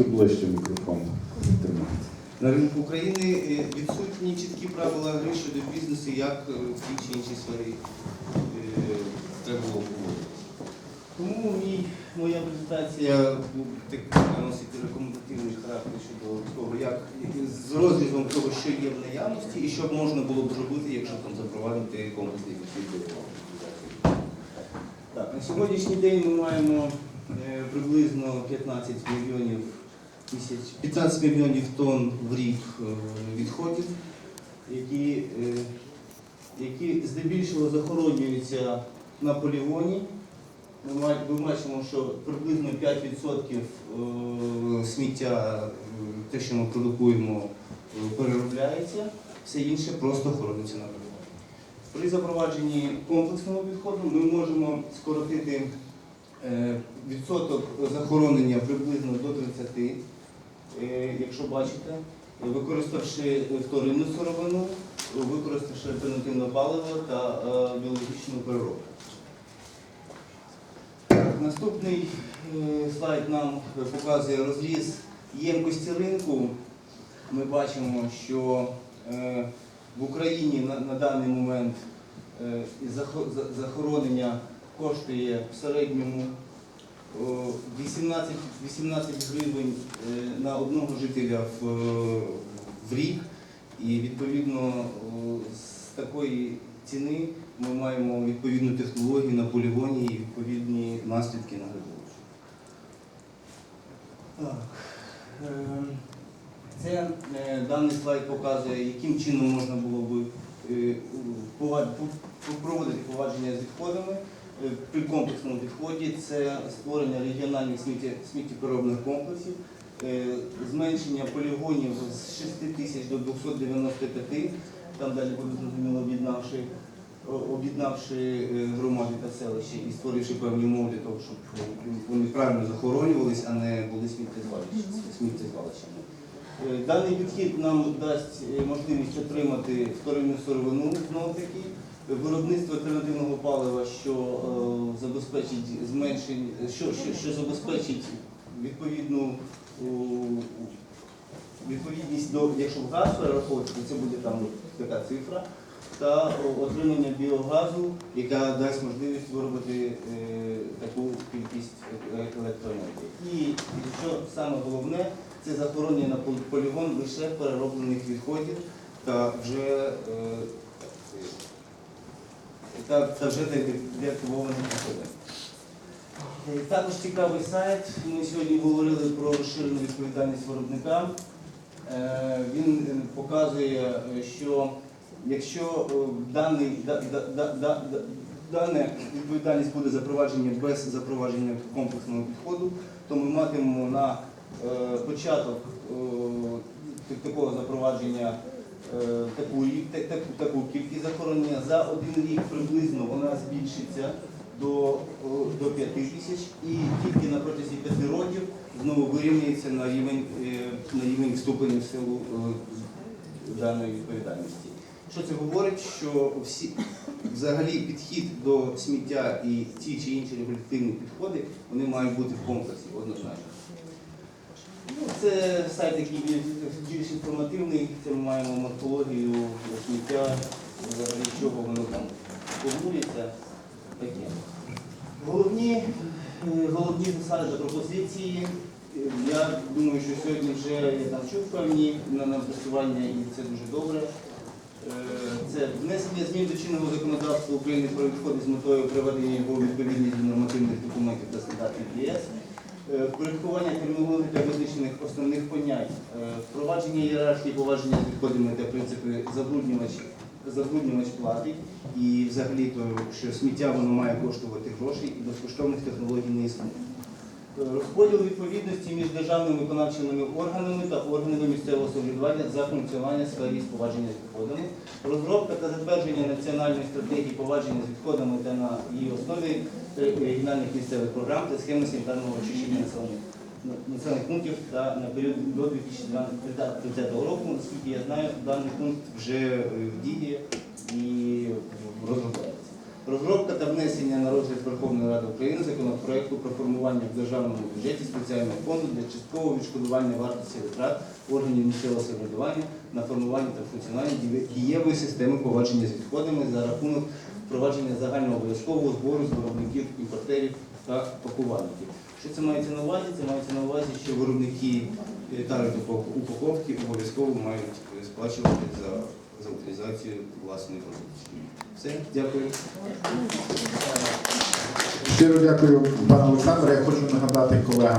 трохи ближче мікрофон тримайте. На ринку України е, відсутні чіткі правила гри щодо бізнесу, як е, в тій чи іншій сфері е, треба було поводити. Тому мій, моя презентація буде так носить рекомендативний характер щодо того, як з розрізом того, що є в наявності, і що б можна було б зробити, якщо там запровадити комплексний підхід. Так, на сьогоднішній день ми маємо приблизно 15 мільйонів 15 мільйонів тонн в рік е, відходів, які, е, які здебільшого захоронюються на полігоні. Ми бачимо, що приблизно 5% е, сміття, те, що ми продукуємо, переробляється, все інше просто хорониться на полігоні. При запровадженні комплексного підходу ми можемо скоротити відсоток захоронення приблизно до 30, е, якщо бачите, використавши вторинну сировину, використавши альтернативне паливо та е, біологічну переробку. Наступний е, слайд нам показує розріз ємкості ринку. Ми бачимо, що е, в Україні на, даний момент е, захо- за- захоронення коштує в середньому 18, 18 гривень е, на одного жителя в, е, в рік. І відповідно з такої ціни ми маємо відповідну технологію на полігоні і відповідні наслідки на грибовищі. Так. ем, Це е, даний слайд показує, яким чином можна було пу- проводити повадження з відходами. Е, При комплексному підході це створення регіональних сміттєпереробних комплексів, е, зменшення полігонів з 6 тисяч до 295, там далі буде зрозуміло об'єднавши об'єднавши е, громади та селища і створивши певні умови для того, щоб вони правильно захоронювались, а не були сміттєзвалищами. Даний підхід нам дасть можливість отримати вторинну сировину знову таки, виробництво альтернативного палива, що е, забезпечить зменшення, що, що, що забезпечить відповідну у, відповідність до, якщо газ перераховувати, то це буде там така цифра, та отримання біогазу, яка дасть можливість виробити е, таку кількість е- електроенергії. І що саме головне, це захоронення на полігон лише перероблених відходів та вже е, та, та вже де- деактивованих. Е, Також цікавий сайт. Ми сьогодні говорили про розширену відповідальність виробника. Е, Він е, показує, що якщо е, даний, да, да, да, да, да, дана відповідальність буде запровадження без запровадження комплексного підходу, то ми матимемо на початок такого запровадження таку, рік- та- таку, таку кількість захоронення. За один рік приблизно вона збільшиться до, до 5 тисяч і тільки на протязі 5 років знову вирівняється на рівень, е, на рівень вступлення в силу е, даної відповідальності. Що це говорить? Що всі взагалі підхід до сміття і ті чи інші регулятивні підходи вони мають бути в комплексі однозначно. Це сайт, який більш, інформативний. Це ми маємо морфологію сміття, взагалі чого воно там формується. Таке. Головні, е, головні засади та пропозиції. Е, Я думаю, що сьогодні вже я там чув певні на напрацювання і це дуже добре. Е, Це внесення змін до чинного законодавства України про відходи з метою приведення його відповідність до нормативних документів та стандартів ЄС, впорядкування термінології та визначених основних понять, е, впровадження ієрархії поваження з відходами та принципи забруднювач, забруднювач платить і взагалі то, що сміття воно має коштувати гроші і безкоштовних технологій не існує. Е, Розподіл відповідності між державними виконавчими органами та органами місцевого самоврядування за функціонування сфері повадження з відходами, розробка та затвердження національної стратегії повадження з відходами та на її основі регіональних місцевих програм та схеми санітарного очищення населених населених пунктів та на період до 2030 року. Наскільки я знаю, даний пункт вже е, в дії і розробляється. Розробка та внесення на розгляд Верховної Ради України законопроекту про формування в державному бюджеті спеціального фонду для часткового відшкодування вартості витрат органів місцевого самоврядування на формування та функціонування дієвої системи поводження з відходами за рахунок впровадження загального обов'язкового збору з виробників імпортерів та пакувальників. Що це мається на увазі? Це мається на увазі, що виробники е, упаковки обов'язково мають е, сплачувати за, за утилізацію власної продукції. Все, дякую. Щиро дякую, пане Олександре. Я хочу нагадати колегам.